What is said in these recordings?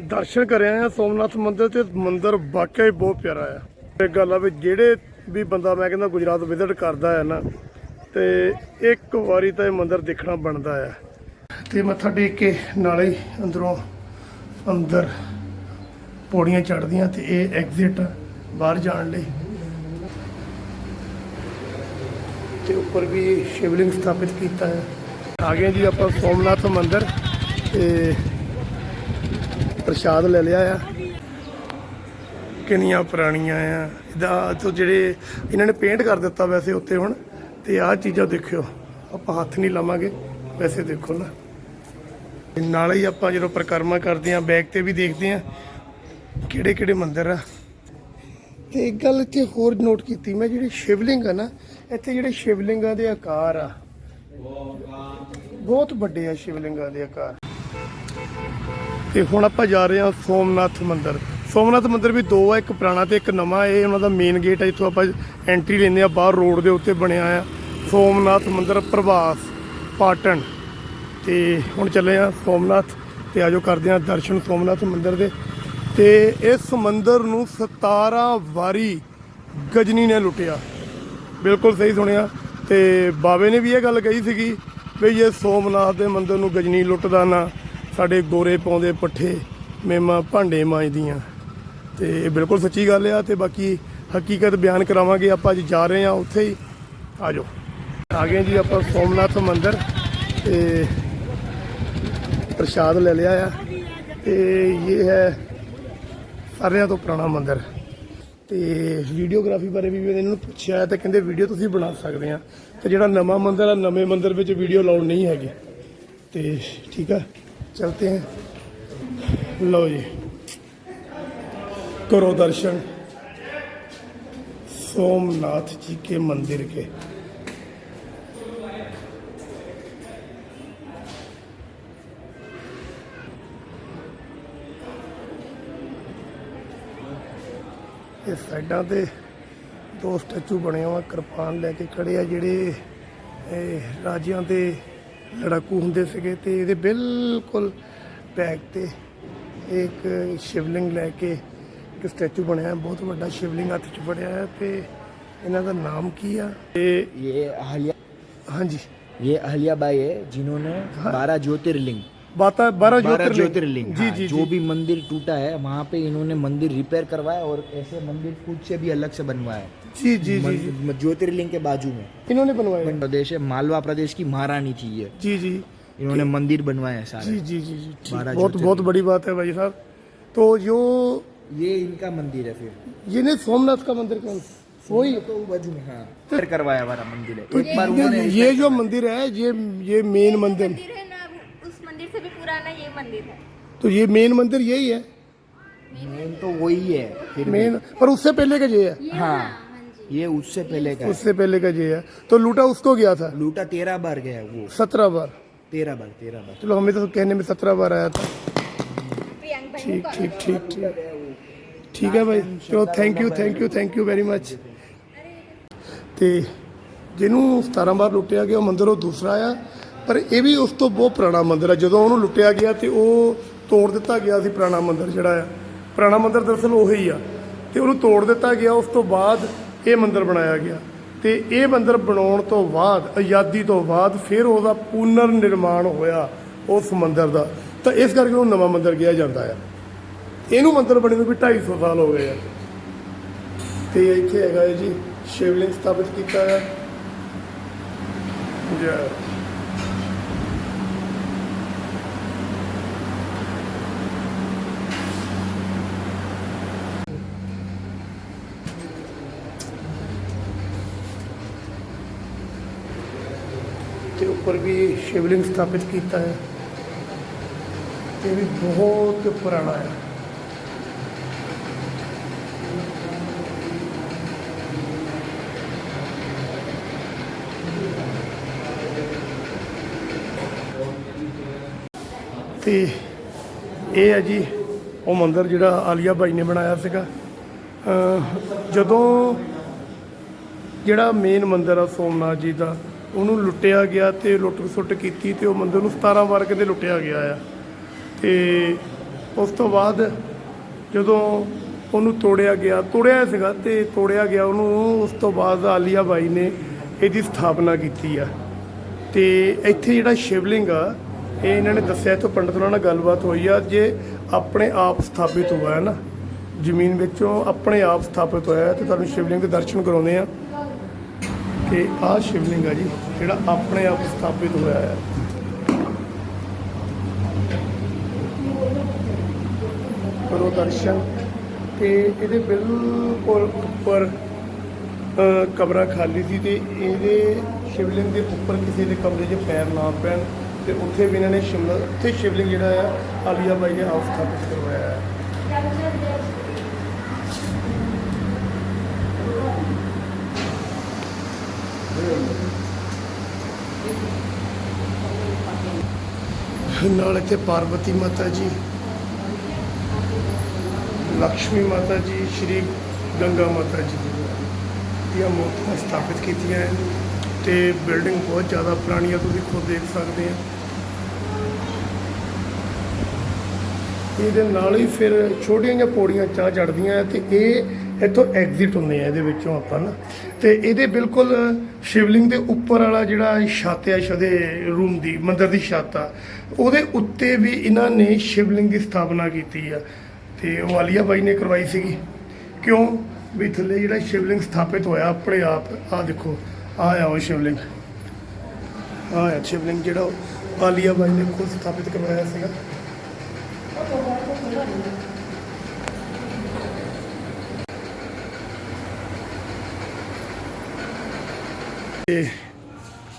ਦਰਸ਼ਨ ਕਰਿਆ ਆ, ਸੋਮਨਾਥ ਮੰਦਿਰ ਤੇ ਮੰਦਿਰ ਵਾਕਿਆ ਹੀ ਬਹੁਤ ਪਿਆਰਾ ਆ। ਤੇ ਗੱਲ ਆ ਵੀ ਜਿਹੜੇ ਵੀ ਬੰਦਾ ਮੈਂ ਕਹਿੰਦਾ ਗੁਜਰਾਤ ਵਿਜ਼ਿਟ ਕਰਦਾ ਆ ਨਾ, ਤੇ ਇੱਕ ਵਾਰੀ ਤਾਂ ਇਹ ਮੰਦਿਰ ਦੇਖਣਾ ਬਣਦਾ ਆ। ਤੇ ਮੱਥਾ ਟੇਕ ਕੇ ਨਾਲੇ ਹੀ ਅੰਦਰੋਂ ਅੰਦਰ ਪੌੜੀਆਂ ਚੜ੍ਹਦੀਆਂ ਤੇ ਇਹ ਐਗਜ਼ਿਟ ਬਾਹਰ ਜਾਣ ਲਈ। ਤੇ ਉੱਪਰ ਵੀ ਸ਼ਿਵਲਿੰਗ ਸਥਾਪਿਤ ਕੀਤਾ ਹੈ ਆ ਗਏ ਜੀ ਆਪਾਂ ਸੋਮਨਾਥ ਮੰਦਿਰ ਤੇ ਪ੍ਰਸ਼ਾਦ ਲੈ ਲਿਆ ਆ। ਕਿੰਨੀਆਂ ਪੁਰਾਣੀਆਂ ਆ। ਇਹਦਾ ਤੋਂ ਜਿਹੜੇ ਇਹਨਾਂ ਨੇ ਪੇਂਟ ਕਰ ਦਿੱਤਾ ਵੈਸੇ ਉੱਤੇ ਹੁਣ, ਤੇ ਆਹ ਚੀਜ਼ਾਂ ਦੇਖਿਓ। ਆਪਾਂ ਹੱਥ ਨਹੀਂ ਲਾਵਾਂਗੇ, ਵੈਸੇ ਦੇਖੋ ਨਾ। ਤੇ ਨਾਲੇ ਹੀ ਆਪਾਂ ਜਦੋਂ ਪ੍ਰਕਰਮਾ ਕਰਦੇ ਆ ਬੈਗ ਤੇ ਵੀ ਦੇਖਦੇ ਆ ਕਿਹੜੇ ਕਿਹੜੇ ਮੰਦਿਰ ਆ। ਤੇ ਇੱਕ ਗੱਲ ਇੱਥੇ ਹੋਰ ਨੋਟ ਕੀਤੀ, ਮੈਂ ਜਿਹੜੀ ਸ਼ਿਵਲਿੰਗ ਆ ਨਾ, ਇੱਥੇ ਜਿਹੜੇ ਸ਼ਿਵਲਿੰਗਾਂ ਦੇ ਆਕਾਰ ਆ। ਬਹੁਤ ਵੱਡੇ ਆ ਸ਼ਿਵਲਿੰਗਾਂ ਦੇ ਆਕਾਰ। ਤੇ ਹੁਣ ਆਪਾਂ ਜਾ ਰਹੇ ਹਾਂ ਸੋਮਨਾਥ ਮੰਦਿਰ। ਸੋਮਨਾਥ ਮੰਦਿਰ ਵੀ ਦੋ ਆ, ਇੱਕ ਪੁਰਾਣਾ ਤੇ ਇੱਕ ਨਵਾਂ। ਇਹ ਉਹਨਾਂ ਦਾ ਮੇਨ ਗੇਟ ਹੈ ਜਿੱਥੋਂ ਆਪਾਂ ਐਂਟਰੀ ਲੈਂਦੇ ਆ ਬਾਹਰ ਰੋਡ ਦੇ ਉੱਤੇ ਬਣਿਆ ਆ ਸੋਮਨਾਥ ਮੰਦਿਰ ਪ੍ਰਭਾਸ ਪਾਟਣ ਤੇ ਹੁਣ ਚੱਲੇ ਆ ਸੋਮਨਾਥ ਤੇ ਆਜੋ ਕਰਦੇ ਆ ਦਰਸ਼ਨ ਸੋਮਨਾਥ ਮੰਦਿਰ ਦੇ। ਤੇ ਇਸ ਮੰਦਿਰ ਨੂੰ 17 ਵਾਰੀ ਗਜਨੀ ਨੇ ਲੁੱਟਿਆ। ਬਿਲਕੁਲ ਸਹੀ ਸੁਣਿਆ। ਤੇ ਬਾਬੇ ਨੇ ਵੀ ਇਹ ਗੱਲ ਕਹੀ ਸੀਗੀ ਵੀ ਜੇ ਸੋਮਨਾਥ ਦੇ ਮੰਦਿਰ ਨੂੰ ਗਜਨੀ ਲੁੱਟਦਾ ਨਾ ਸਾਡੇ ਗੋਰੇ ਪਾਉਂਦੇ ਪੱਠੇ, ਮੇਮਾ ਭਾਂਡੇ ਮਾਂਜਦੀਆਂ। ਤੇ ਇਹ ਬਿਲਕੁਲ ਸੱਚੀ ਗੱਲ ਆ ਤੇ ਬਾਕੀ ਹਕੀਕਤ ਬਿਆਨ ਕਰਾਵਾਂਗੇ, ਆਪਾਂ ਅੱਜ ਜਾ ਰਹੇ ਹਾਂ ਉੱਥੇ ਹੀ। ਆ ਜਾਓ ਆ ਗਏ ਜੀ ਆਪਾਂ ਸੋਮਨਾਥ ਮੰਦਿਰ ਤੇ ਪ੍ਰਸ਼ਾਦ ਲੈ ਲਿਆ ਆ। ਤੇ ਇਹ ਹੈ ਸਾਰਿਆਂ ਤੋਂ ਪੁਰਾਣਾ ਮੰਦਿਰ। ਤੇ ਵੀਡੀਓਗ੍ਰਾਫੀ ਬਾਰੇ ਵੀ ਮੈਂ ਇਹਨਾਂ ਨੂੰ ਪੁੱਛਿਆ ਤੇ ਕਹਿੰਦੇ ਵੀਡੀਓ ਤੁਸੀਂ ਬਣਾ ਸਕਦੇ ਆ ਤੇ ਜਿਹੜਾ ਨਵਾਂ ਮੰਦਿਰ ਆ, ਨਵੇਂ ਮੰਦਿਰ ਵਿੱਚ ਵੀਡੀਓ ਲਾਉਣ ਨਹੀਂ ਹੈਗੀ। ਤੇ ਠੀਕ ਆ। ਚਲਤੇ हैं लो जी करो दर्शन सोमनाथ जी के मंदिर के ਇਹ ਸਾਈਡਾਂ ਤੇ ਦੋ ਸਟੈਚੂ ਬਣੇ ਹੋਏ ਆ ਕਿਰਪਾਨ ਲੈ ਕੇ ਖੜੇ ਆ ਜਿਹੜੇ ਇਹ ਰਾਜਿਆਂ ਦੇ ਲੜਾਕੂ ਹੁੰਦੇ ਸੀਗੇ ਤੇ ਇਹਦੇ ਬਿਲਕੁਲ ਬੈਕ ਤੇ ਇੱਕ ਸ਼ਿਵਲਿੰਗ ਲੈ ਕੇ ਇੱਕ ਸਟੈਚੂ ਬਣਿਆ ਹੈ ਬਹੁਤ ਵੱਡਾ ਸ਼ਿਵਲਿੰਗ ਹੱਥ 'ਚ ਫੜਿਆ ਹੈ ਤੇ ਇਹਨਾਂ ਦਾ ਨਾਮ ਕੀ ਆ ਇਹ ये अहल्या ਹਾਂਜੀ ये अहल्याबाई है जिन्होंने बारह ज्योतिर्लिंग ਬਾਤਾ 12 बारह ज्योतिर्लिंग। ज्योतिर्लिंग जी हाँ, जी जो भी मंदिर टूटा है वहाँ पे इन्होंने मंदिर रिपेयर करवाया और ऐसे मंदिर खुद से भी अलग से बनवाया जी जी जी जी। ज्योतिर्लिंग के बाजू में। इन्होंने बनवाया। प्रदेश है मालवा प्रदेश की महारानी थी ये। जी जी। इन्होंने मंदिर बनवाया हैं जी सारे। जी जी जी ठीक। बहुत बहुत बड़ी बात है भाई साहब। तो जो ये इनका मंदिर है फिर। ये नहीं सोमनाथ का मंदिर कौन? सा वही तो बाजू में हाँ करवाया वाला मंदिर है। तो एक बार ये, ये जो मंदिर है ये ये मेन मंदिर। है पुराना ये मंदिर है तो ये मेन मंदिर यही है मेन तो वही है फिर भी। मेन पर उससे पहले का ये है हाँ ये उससे पहले का है उससे पहले का ये है तो लूटा उसको गया था लूटा तेरह बार गया है वो सत्रह बार तेरह बार तेरह बार चलो हमें तो कहने में सत्रह बार आया था प्रियंक भाई ठीक ठीक ठीक ठीक ठीक है भाई चलो thank you thank you thank you very much ਤੇ ਜਿਹਨੂੰ 17 ਵਾਰ ਲੁੱਟਿਆ ਗਿਆ ਉਹ ਮੰਦਿਰ ਉਹ ਦੂਸਰਾ ਆ ਪਰ ਇਹ ਵੀ ਉਸ ਤੋਂ ਬਹੁਤ ਪੁਰਾਣਾ ਮੰਦਿਰ ਆ। ਜਦੋਂ ਉਹਨੂੰ ਲੁੱਟਿਆ ਗਿਆ ਤੇ ਉਹ ਤੋੜ ਦਿੱਤਾ ਗਿਆ ਸੀ ਪੁਰਾਣਾ ਮੰਦਿਰ ਜਿਹੜਾ ਆ। ਪੁਰਾਣਾ ਮੰਦਿਰ ਦਰਅਸਲ ਉਹੀ ਆ। ਤੇ ਉਹਨੂੰ ਤੋੜ ਦਿੱਤਾ ਗਿਆ, ਉਸ ਤੋਂ ਬਾਅਦ ਇਹ ਮੰਦਿਰ ਬਣਾਇਆ ਗਿਆ। ਤੇ ਇਹ ਮੰਦਿਰ ਬਣਾਉਣ ਤੋਂ ਬਾਅਦ, ਆਜ਼ਾਦੀ ਤੋਂ ਬਾਅਦ ਫਿਰ ਉਹਦਾ ਪੁਨਰ ਨਿਰਮਾਣ ਹੋਇਆ ਉਸ ਮੰਦਿਰ ਦਾ। ਤਾਂ ਇਸ ਕਰਕੇ ਉਹ ਨਵਾਂ ਮੰਦਿਰ ਕਿਹਾ ਜਾਂਦਾ ਆ। ਇਹਨੂੰ ਮੰਦਿਰ ਬਣੇ ਨੂੰ ਵੀ 250 ਸਾਲ ਹੋ ਗਏ ਆ। ਤੇ ਇੱਥੇ ਹੈਗਾ ਹੈ ਜੀ ਸ਼ਿਵਲਿੰਗ ਸਥਾਪਿਤ ਕੀਤਾ ਹੈ ਜੈ। ਉੱਪਰ ਵੀ ਸ਼ਿਵਲਿੰਗ ਸਥਾਪਿਤ ਕੀਤਾ ਹੈ। ਇਹ ਵੀ ਬਹੁਤ ਪੁਰਾਣਾ ਹੈ। ਤੇ ਇਹ ਹੈ ਜੀ, ਉਹ ਮੰਦਿਰ ਜਿਹੜਾ ਆਲੀਆ ਬਾਈ ਨੇ ਬਣਾਇਆ ਸੀਗਾ। ਜਦੋਂ ਜਿਹੜਾ ਮੇਨ ਮੰਦਿਰ ਆ ਸੋਮਨਾਥ ਜੀ ਦਾ ਉਹਨੂੰ ਲੁੱਟਿਆ ਗਿਆ ਤੇ ਲੁੱਟ ਸੁੱਟ ਕੀਤੀ ਤੇ ਉਹ ਮੰਦਿਰ ਨੂੰ 17 ਵਾਰ ਕਿਤੇ ਲੁੱਟਿਆ ਗਿਆ ਆ। ਤੇ ਉਸ ਤੋਂ ਬਾਅਦ ਜਦੋਂ ਉਹਨੂੰ ਤੋੜਿਆ ਗਿਆ, ਤੋੜਿਆ ਸੀਗਾ ਤੇ ਤੋੜਿਆ ਗਿਆ ਉਹਨੂੰ, ਉਸ ਤੋਂ ਬਾਅਦ ਆਲੀਆ ਬਾਈ ਨੇ ਇਹਦੀ ਸਥਾਪਨਾ ਕੀਤੀ ਆ। ਤੇ ਇੱਥੇ ਜਿਹੜਾ ਸ਼ਿਵਲਿੰਗ ਆ, ਇਹ ਇਹਨਾਂ ਨੇ ਦੱਸਿਆ ਇੱਥੋਂ ਪੰਡਤ ਉਹਨਾਂ ਨਾਲ ਗੱਲਬਾਤ ਹੋਈ ਆ, ਜੇ ਆਪਣੇ ਆਪ ਸਥਾਪਿਤ ਹੋਇਆ ਹੈ ਨਾ, ਜ਼ਮੀਨ ਵਿੱਚੋਂ ਆਪਣੇ ਆਪ ਸਥਾਪਿਤ ਹੋਇਆ ਹੈ ਤੇ ਤੁਹਾਨੂੰ ਸ਼ਿਵਲਿੰਗ ਦੇ ਦਰਸ਼ਨ ਕਰਾਉਂਦੇ ਆ। ਤੇ ਆਹ ਸ਼ਿਵਲਿੰਗ ਆ ਜੀ, ਜਿਹੜਾ ਆਪਣੇ ਆਪ ਸਥਾਪਿਤ ਹੋਇਆ ਹੈ। ਕਰੋ ਦਰਸ਼ਨ ਤੇ ਇਹਦੇ ਬਿਲਕੁਲ ਉੱਪਰ ਕਮਰਾ ਖਾਲੀ ਸੀ ਤੇ ਇਹਦੇ ਸ਼ਿਵਲਿੰਗ ਦੇ ਉੱਪਰ ਕਿਸੇ ਦੇ ਕਮਰੇ 'ਚ ਪੈਰ ਨਾ ਪੈਣ ਤੇ ਉੱਥੇ ਵੀ ਇਹਨਾਂ ਨੇ ਸ਼ਿਮਲਾ ਉੱਥੇ ਸ਼ਿਵਲਿੰਗ ਜਿਹੜਾ ਆ, ਆਲੀਆ ਬਾਈ ਨੇ ਆਪ ਸਥਾਪਿਤ ਕਰਵਾਇਆ ਹੈ ਨਾਲ ਇੱਥੇ ਪਾਰਵਤੀ ਮਾਤਾ ਜੀ ਲక్ష్ਮੀ ਮਾਤਾ ਜੀ, ਸ਼੍ਰੀ ਗੰਗਾ ਮਾਤਾ ਜੀ ਦੀਆਂ ਮੂਰਤੀਆਂ ਸਥਾਪਿਤ ਕੀਤੀਆਂ ਹੈ ਤੇ ਬਿਲਡਿੰਗ ਬਹੁਤ ਜ਼ਿਆਦਾ ਪੁਰਾਣੀ ਆ ਤੁਸੀਂ ਖੁਦ ਦੇਖ ਸਕਦੇ ਆ ਇਹਦੇ ਨਾਲ ਹੀ ਫਿਰ ਛੋਟੀਆਂ ਜਿਹੀਆਂ ਪੌੜੀਆਂ ਚਾਹ ਚੜਦੀਆਂ ਆ ਤੇ ਇਹ ਇੱਥੋਂ ਐਗਜ਼ਿਟ ਹੁੰਦੇ ਆ ਇਹਦੇ ਵਿੱਚੋਂ ਆਪਾਂ ਨਾ। ਤੇ ਇਹਦੇ ਬਿਲਕੁਲ ਸ਼ਿਵਲਿੰਗ ਦੇ ਉੱਪਰ ਵਾਲਾ ਜਿਹੜਾ ਛੱਤ ਆ ਸ਼ਦੇ ਰੂਮ ਦੀ, ਮੰਦਰ ਦੀ ਛੱਤ ਆ, ਉਹਦੇ ਉੱਤੇ ਵੀ ਇਹਨਾਂ ਨੇ ਸ਼ਿਵਲਿੰਗ ਦੀ ਸਥਾਪਨਾ ਕੀਤੀ ਆ। ਤੇ ਉਹ ਆਲੀਆ ਬਾਈ ਨੇ ਕਰਵਾਈ ਸੀਗੀ। ਕਿਉਂ? ਵੀ ਥੱਲੇ ਜਿਹੜਾ ਸ਼ਿਵਲਿੰਗ ਸਥਾਪਿਤ ਹੋਇਆ, ਆਪਣੇ ਆਪ ਆ ਦੇਖੋ ਆ ਆ ਉਹ ਸ਼ਿਵਲਿੰਗ। ਆ ਸ਼ਿਵਲਿੰਗ ਜਿਹੜਾ ਉਹ ਆਲੀਆ ਬਾਈ ਨੇ ਖੁਦ ਸਥਾਪਿਤ ਕਰਵਾਇਆ ਸੀਗਾ। ਤੇ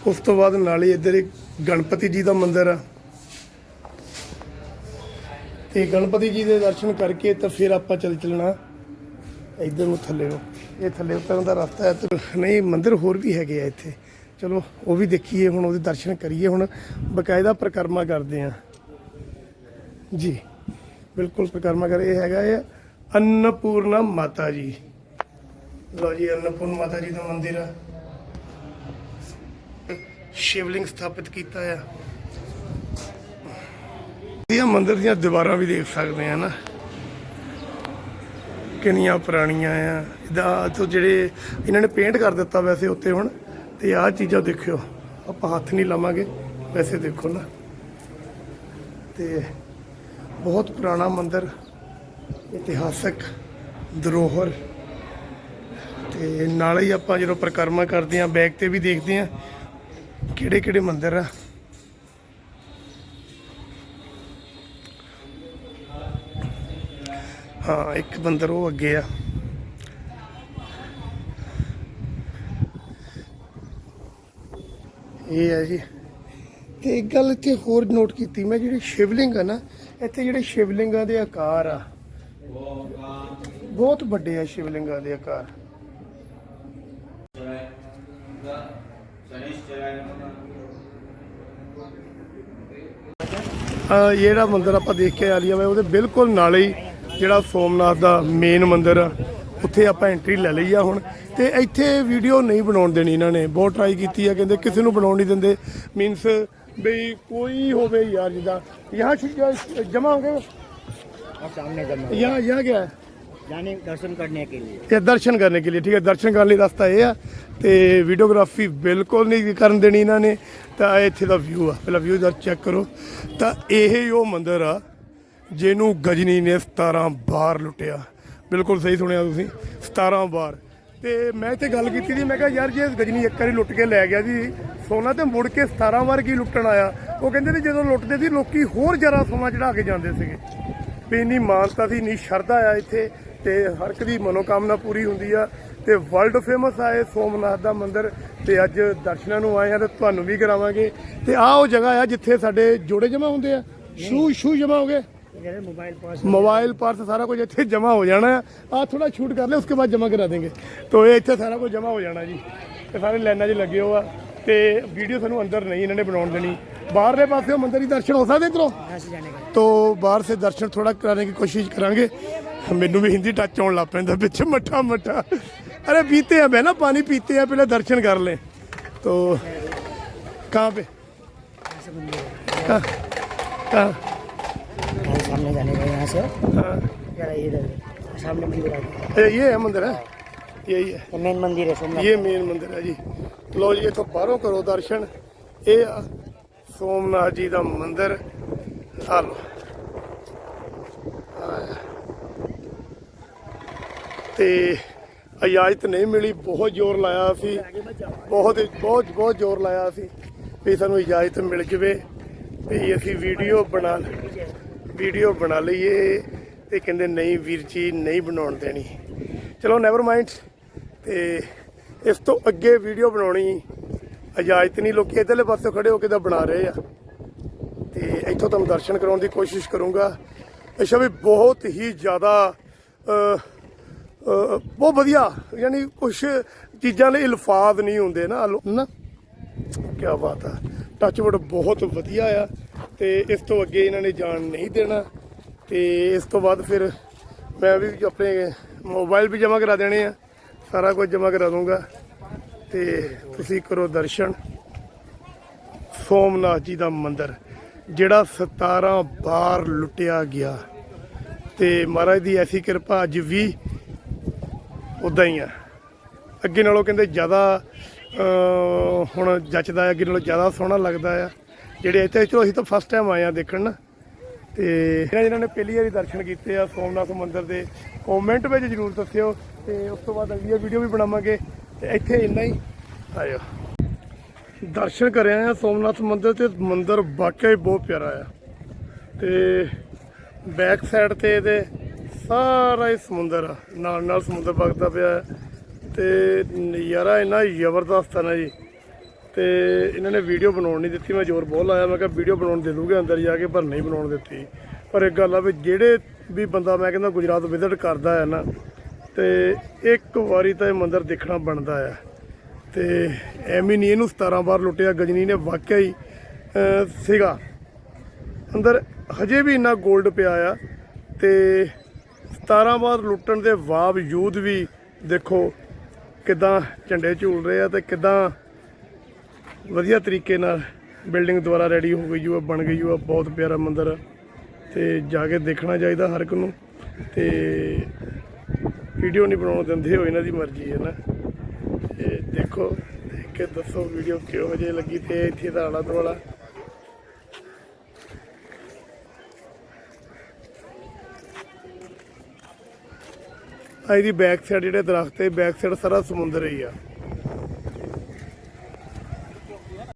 ਉਸ ਤੋਂ ਬਾਅਦ ਨਾਲ ਹੀ ਇੱਧਰ ਇੱਕ ਗਣਪਤੀ ਜੀ ਦਾ ਮੰਦਿਰ ਆ। ਤੇ ਗਣਪਤੀ ਜੀ ਦੇ ਦਰਸ਼ਨ ਕਰਕੇ ਤਾਂ ਫਿਰ ਆਪਾਂ ਚੱਲ ਚੱਲਣਾ। ਇੱਧਰ ਨੂੰ ਥੱਲੇ ਨੂੰ। ਇਹ ਥੱਲੇ ਉਤਰਨ ਦਾ ਰਸਤਾ ਹੈ ਤੇ ਨਹੀਂ, ਮੰਦਿਰ ਹੋਰ ਵੀ ਹੈਗੇ ਆ ਇੱਥੇ। ਚਲੋ, ਉਹ ਵੀ ਦੇਖੀਏ, ਹੁਣ ਉਹਦੇ ਦਰਸ਼ਨ ਕਰੀਏ। ਹੁਣ ਬਕਾਇਦਾ ਪ੍ਰਕਰਮਾ ਕਰਦੇ ਆ ਜੀ, ਬਿਲਕੁਲ ਪ੍ਰਕਰਮਾ ਕਰ ਇਹ ਹੈਗਾ ਇਹ ਅੰਨਪੂਰਨਾ ਮਾਤਾ ਜੀ। ਲਓ ਜੀ, ਅੰਨਪੂਰਨ ਮਾਤਾ ਜੀ ਦਾ ਮੰਦਿਰ ਆ। ਸ਼ਿਵਲਿੰਗ ਸਥਾਪਿਤ ਕੀਤਾ ਆ। ਇਹ ਮੰਦਿਰ ਦੀਆਂ ਦੀਵਾਰਾਂ ਵੀ ਦੇਖ ਸਕਦੇ ਆ ਨਾ। ਕਿੰਨੀਆਂ ਪੁਰਾਣੀਆਂ ਆ। ਇਹਦਾ ਤੋਂ ਜਿਹੜੇ ਇਹਨਾਂ ਨੇ ਪੇਂਟ ਕਰ ਦਿੱਤਾ ਵੈਸੇ ਉੱਤੇ ਹੁਣ, ਤੇ ਆਹ ਚੀਜ਼ਾਂ ਦੇਖਿਓ। ਆਪਾਂ ਹੱਥ ਨਹੀਂ ਲਾਵਾਂਗੇ, ਵੈਸੇ ਦੇਖੋ ਨਾ। ਤੇ ਬਹੁਤ ਪੁਰਾਣਾ ਮੰਦਿਰ, ਇਤਿਹਾਸਕ ਧਰੋਹਰ। ਤੇ ਨਾਲ ਹੀ ਆਪਾਂ ਜਦੋਂ ਪ੍ਰਕਰਮਾ ਕਰਦੇ ਆਂ ਬੈਕ ਤੇ ਵੀ ਦੇਖਦੇ ਆਂ ਕਿਹੜੇ ਕਿਹੜੇ ਮੰਦਿਰ ਆ? ਹਾਂ, ਇੱਕ ਮੰਦਿਰ ਉਹ ਅੱਗੇ ਆ। ਇਹ ਹੈ ਜੀ। ਤੇ ਇੱਕ ਗੱਲ ਇੱਥੇ ਹੋਰ ਨੋਟ ਕੀਤੀ, ਮੈਂ ਜਿਹੜੇ ਸ਼ਿਵਲਿੰਗ ਆ ਨਾ, ਇੱਥੇ ਜਿਹੜੇ ਸ਼ਿਵਲਿੰਗਾਂ ਦੇ ਆਕਾਰ ਆ। ਬਹੁਤ ਵੱਡੇ ਆ ਸ਼ਿਵਲਿੰਗਾਂ ਦੇ ਆਕਾਰ। ਆ ਜਿਹੜਾ ਮੰਦਿਰ ਆਪਾਂ ਦੇਖ ਕੇ ਆ ਲਿਆ ਵਾ ਉਹਦੇ ਬਿਲਕੁਲ ਨਾਲ ਹੀ ਜਿਹੜਾ ਸੋਮਨਾਥ ਦਾ ਮੇਨ ਮੰਦਿਰ ਆ ਉੱਥੇ ਆਪਾਂ ਐਂਟਰੀ ਲੈ ਲਈ ਆ ਹੁਣ ਤੇ ਇੱਥੇ ਵੀਡੀਓ ਨਹੀਂ ਬਣਾਉਣ ਦੇਣੀ ਇਹਨਾਂ ਨੇ ਬਹੁਤ ਟਰਾਈ ਕੀਤੀ ਆ ਕਹਿੰਦੇ ਕਿਸੇ ਨੂੰ ਬਣਾਉਣ ਨਹੀਂ ਦਿੰਦੇ ਮੀਨਸ ਬਈ ਕੋਈ ਹੋਵੇ ਯਾਰ ਜਿੱਦਾਂ यहाँ ਜਮਾ ਹੋ ਗਏ और सामने जमा यहाँ यहाँ क्या है जाने दर्शन करने के लिए ਇਹ ਦਰਸ਼ਨ ਕਰਨ ਕੇ ਲਈ ਠੀਕ ਹੈ ਦਰਸ਼ਨ ਕਰਨ ਲਈ ਰਸਤਾ ਇਹ ਆ ਤੇ ਵੀਡੀਓਗ੍ਰਾਫੀ ਬਿਲਕੁਲ ਨਹੀਂ ਕਰਨ ਦੇਣੀ ਇਹਨਾਂ ਨੇ, ਤਾਂ ਇੱਥੇ ਦਾ ਵਿਊ ਆ। ਪਹਿਲਾਂ ਵਿਊ ਦਾ ਚੈੱਕ ਕਰੋ। ਤਾਂ ਇਹ ਉਹ ਮੰਦਿਰ ਆ, ਜਿਹਨੂੰ ਗਜਨੀ ਨੇ 17 ਵਾਰ ਲੁੱਟਿਆ। ਬਿਲਕੁਲ ਸਹੀ ਸੁਣਿਆ ਤੁਸੀਂ 17 ਵਾਰ। ਤੇ ਮੈਂ ਇੱਥੇ ਗੱਲ ਕੀਤੀ ਸੀ, ਮੈਂ ਕਿਹਾ ਯਾਰ ਜੇ ਗਜਨੀ ਇੱਕ ਵਾਰੀ ਲੁੱਟ ਕੇ ਲੈ ਗਿਆ ਜੀ, ਸੋਨਾ ਤੇ ਮੁੜ ਕੇ 17 ਵਾਰ ਕੀ ਲੁੱਟਣ ਆਇਆ? ਉਹ ਕਹਿੰਦੇ ਨੇ ਜਦੋਂ ਲੁੱਟਦੇ ਸੀ, ਲੋਕੀ ਹੋਰ ਜ਼ਿਆਦਾ ਸੋਨਾ ਚੜਾ ਕੇ ਜਾਂਦੇ ਸੀਗੇ। ਵੀ ਇੰਨੀ ਮਾਨਤਾ ਸੀ, ਇੰਨੀ ਸ਼ਰਧਾ ਆ ਇੱਥੇ, ਤੇ ਹਰ ਇੱਕ ਦੀ ਮਨੋਕਾਮਨਾ ਪੂਰੀ ਹੁੰਦੀ ਆ। ਤੇ ਵਰਲਡ ਫੇਮਸ ਆ ਇਹ ਸੋਮਨਾਥ ਦਾ ਮੰਦਿਰ ਤੇ ਅੱਜ ਦਰਸ਼ਨਾਂ ਨੂੰ ਆਏ ਆ ਤੇ ਤੁਹਾਨੂੰ ਵੀ ਕਰਾਵਾਂਗੇ ਤੇ ਆਹ ਉਹ ਜਗ੍ਹਾ ਆ ਜਿੱਥੇ ਸਾਡੇ ਜੋੜੇ ਜਮਾ ਹੁੰਦੇ ਆ ਸ਼ੂ ਸ਼ੂ ਜਮਾ ਹੋ ਗਏ इधर मोबाइल पास ਮੋਬਾਈਲ ਪਰਸ ਸਾਰਾ ਕੁਝ ਇੱਥੇ ਜਮਾ ਹੋ ਜਾਣਾ ਆ ਥੋੜਾ ਸ਼ੂਟ ਕਰ ਲੈ ਉਸਕੇ ਬਾਅਦ ਜਮਾ ਕਰਾ ਦੇਂਗੇ ਤੋ ਇਹ ਇੱਥੇ ਸਾਰਾ ਕੁਝ ਜਮਾ ਹੋ ਜਾਣਾ ਜੀ ਇਹ ਸਾਰੇ ਲਾਈਨਾਂ 'ਚ ਲੱਗੇ ਹੋ ਆ ਤੇ ਵੀਡੀਓ ਸਾਨੂੰ ਅੰਦਰ ਨਹੀਂ ਇਹਨਾਂ ਨੇ ਬਣਾਉਣ ਦੇਣੀ ਬਾਹਰਲੇ ਪਾਸੇ ਮੰਦਿਰ ਦੀ ਦਰਸ਼ਨ ਹੋ ਸਕਦੇ ਇਧਰੋਂ यहाँ से जाने का तो बाहर से दर्शन थोड़ा कराने की कोशिश करांगे ਮੈਨੂੰ ਵੀ ਹਿੰਦੀ ਟੱਚ ਆਉਣ ਲੱਗ ਪੈਂਦਾ ਵਿੱਚ ਮੱਠਾ ਮੱਠਾ अरे पीते हैं मैं ना पानी पीते हैं पहले दर्शन कर लें तो कहाँ पे यहाँ से मंदिर है कहाँ कहाँ यहाँ सामने जाने का यहाँ यहाँ से हाँ जरा इधर सामने मंदिर आ गया ये ये है मंदिर है यही है ये मेन मंदिर है सोमनाथ ਇਹ ਮੇਨ ਮੰਦਿਰ ਹੈ ਜੀ ਲੋ ਜੀ ਇੱਥੋਂ ਬਾਹਰੋਂ ਕਰੋ ਦਰਸ਼ਨ ਇਹ ਆ ਸੋਮਨਾਥ ਜੀ ਦਾ ਮੰਦਿਰ ਆ ਲਓ ਤੇ ਇਜਾਜ਼ਤ ਨਹੀਂ ਮਿਲੀ, ਬਹੁਤ ਜ਼ੋਰ ਲਾਇਆ ਸੀ। ਬਹੁਤ ਬਹੁਤ ਬਹੁਤ ਜ਼ੋਰ ਲਾਇਆ ਸੀ ਵੀ ਸਾਨੂੰ ਇਜਾਜ਼ਤ ਮਿਲ ਜਵੇ ਵੀ ਅਸੀਂ ਵੀਡੀਓ ਬਣਾ ਵੀਡੀਓ ਬਣਾ ਲਈਏ ਤੇ ਕਹਿੰਦੇ ਨਹੀਂ ਵੀਰ ਜੀ, ਨਹੀਂ ਬਣਾਉਣ ਦੇਣੀ। ਚਲੋ ਨੈਵਰ ਮਾਈਂਡ ਤੇ ਇਸ ਤੋਂ ਅੱਗੇ ਵੀਡੀਓ ਬਣਾਉਣੀ ਇਜਾਜ਼ਤ ਨਹੀਂ, ਲੋਕੀ ਇਧਰਲੇ ਪਾਸੇ ਖੜੇ ਹੋ ਕੇ ਤਾਂ ਬਣਾ ਰਹੇ ਆ। ਤੇ ਇੱਥੋਂ ਤੁਹਾਨੂੰ ਦਰਸ਼ਨ ਕਰਾਉਣ ਦੀ ਕੋਸ਼ਿਸ਼ ਕਰੂੰਗਾ। ਅੱਛਾ ਵੀ ਬਹੁਤ ਹੀ ਜ਼ਿਆਦਾ ਬਹੁਤ ਵਧੀਆ, ਯਾਨੀ ਕੁਝ ਚੀਜ਼ਾਂ ਲਈ ਅਲਫਾਜ਼ ਨਹੀਂ ਹੁੰਦੇ ਨਾ, ਲੋ- ਨਾ। ਕੀ ਬਾਤ ਆ। ਟੱਚਵੁੱਡ ਬਹੁਤ ਵਧੀਆ ਆ। ਤੇ ਇਸ ਤੋਂ ਅੱਗੇ ਇਹਨਾਂ ਨੇ ਜਾਣ ਨਹੀਂ ਦੇਣਾ। ਤੇ ਇਸ ਤੋਂ ਬਾਅਦ ਫਿਰ ਮੈਂ ਵੀ ਆਪਣੇ ਮੋਬਾਈਲ ਵੀ ਜਮ੍ਹਾਂ ਕਰਾ ਦੇਣੇ ਆ। ਸਾਰਾ ਕੁਝ ਜਮ੍ਹਾਂ ਕਰਾ ਦੂੰਗਾ ਤੇ ਤੁਸੀਂ ਕਰੋ ਦਰਸ਼ਨ। ਸੋਮਨਾਥ ਜੀ ਦਾ ਮੰਦਿਰ, ਜਿਹੜਾ 17 ਵਾਰ ਲੁੱਟਿਆ ਗਿਆ। ਤੇ ਮਹਾਰਾਜ ਦੀ ਐਸੀ ਕਿਰਪਾ ਅੱਜ ਵੀ ਉਦਾਂ ਹੀ ਆ। ਅੱਗੇ ਨਾਲੋਂ ਕਹਿੰਦੇ ਜ਼ਿਆਦਾ ਹੁਣ ਜੱਚਦਾ ਅੱਗੇ ਨਾਲੋਂ ਜ਼ਿਆਦਾ ਸੋਹਣਾ ਲੱਗਦਾ ਆ। ਜਿਹੜੇ ਇੱਥੇ, ਚਲੋ ਅਸੀਂ ਤਾਂ ਫਸਟ ਟਾਈਮ ਆਏ ਆ ਦੇਖਣ ਨਾ। ਤੇ ਇਹਨਾਂ ਜਿਨ੍ਹਾਂ ਨੇ ਪਹਿਲੀ ਵਾਰੀ ਦਰਸ਼ਨ ਕੀਤੇ ਆ ਸੋਮਨਾਥ ਮੰਦਿਰ ਦੇ ਕਮੈਂਟ ਵਿੱਚ ਜਰੂਰ ਦੱਸਿਓ। ਤੇ ਉਸ ਤੋਂ ਬਾਅਦ ਅਗਲੀ ਵੀਡੀਓ ਵੀ ਬਣਾਵਾਂਗੇ। ਤੇ ਇੱਥੇ ਇੰਨਾ ਹੀ। ਆਇਆ ਦਰਸ਼ਨ ਕਰਿਆ ਆ ਸੋਮਨਾਥ ਮੰਦਿਰ ਤੇ। ਮੰਦਿਰ ਵਾਕਿਆ ਹੀ ਬਹੁਤ ਪਿਆਰਾ ਆ। ਤੇ ਬੈਕ ਸਾਈਡ ਤੇ ਇਹਦੇ ਸਾਰਾ ਹੀ ਸਮੁੰਦਰ ਆ। ਨਾਲ ਨਾਲ ਸਮੁੰਦਰ ਵਗਦਾ ਪਿਆ ਹੈ ਤੇ ਨਜ਼ਾਰਾ ਇੰਨਾ ਜ਼ਬਰਦਸਤ ਆ ਨਾ ਜੀ। ਤੇ ਇਹਨਾਂ ਨੇ ਵੀਡੀਓ ਬਣਾਉਣ ਨਹੀਂ ਦਿੱਤੀ। ਮੈਂ ਜ਼ੋਰ ਬਹੁਤ ਲਾਇਆ। ਮੈਂ ਕਿਹਾ ਵੀਡੀਓ ਬਣਾਉਣ ਦੇ ਦੂੰਗੇ ਅੰਦਰ ਜਾ ਕੇ, ਪਰ ਨਹੀਂ ਬਣਾਉਣ ਦਿੱਤੀ। ਪਰ ਇੱਕ ਗੱਲ ਆ ਵੀ ਜਿਹੜੇ ਵੀ ਬੰਦਾ, ਮੈਂ ਕਹਿੰਦਾ, ਗੁਜਰਾਤ ਵਿਜ਼ਿਟ ਕਰਦਾ ਹੈ ਨਾ ਤੇ ਇੱਕ ਵਾਰੀ ਤਾਂ ਇਹ ਮੰਦਿਰ ਦੇਖਣਾ ਬਣਦਾ ਆ। ਤੇ ਐਵੇਂ ਨਹੀਂ ਇਹਨੂੰ 17 ਵਾਰ ਲੁੱਟਿਆ, ਗਜਨੀ ਨੇ ਵਾਕਿਆ ਹੀ ਸੀਗਾ। ਅੰਦਰ ਹਜੇ ਵੀ ਇੰਨਾ 골ਡ ਪਿਆ ਆ ਤੇ 17 ਵਾਰ ਲੁੱਟਣ ਦੇ ਬਾਵਜੂਦ ਵੀ ਦੇਖੋ ਕਿਦਾਂ ਝੰਡੇ ਝੂਲ ਰਹੇ ਆ ਤੇ ਕਿਦਾਂ ਵਧੀਆ ਤਰੀਕੇ ਨਾਲ ਬਿਲਡਿੰਗ ਦੁਆਰਾ ਰੈਡੀ ਹੋ ਗਈ ਜੋ ਬਣ ਗਈ ਜੋ ਬਹੁਤ ਪਿਆਰਾ ਮੰਦਿਰ ਆ। ਤੇ ਜਾ ਕੇ ਦੇਖਣਾ ਚਾਹੀਦਾ ਹਰ ਇੱਕ ਨੂੰ। ਤੇ ਵੀਡੀਓ ਨਹੀਂ ਬਣਾਉਣ ਦਿੰਦੇ ਹੋ ਇਹਨਾਂ ਦੀ ਮਰਜ਼ੀ ਹੈ ਨਾ। ਇਹ ਦੇਖੋ, ਦੇਖ ਕੇ ਦੱਸੋ ਵੀਡੀਓ ਕਿਹੋ ਜਿਹੀ ਲੱਗੀ ਤੇ ਇੱਥੇ ਦਾ ਆਲਾ ਦੁਆਲਾ ਆ ਇਹਦੀ ਬੈਕ ਸਾਈਡ ਜਿਹੜੇ ਦਰਖਤ ਹੈ ਬੈਕ ਸਾਈਡ ਸਾਰਾ ਸਮੁੰਦਰ ਹੀ ਆ।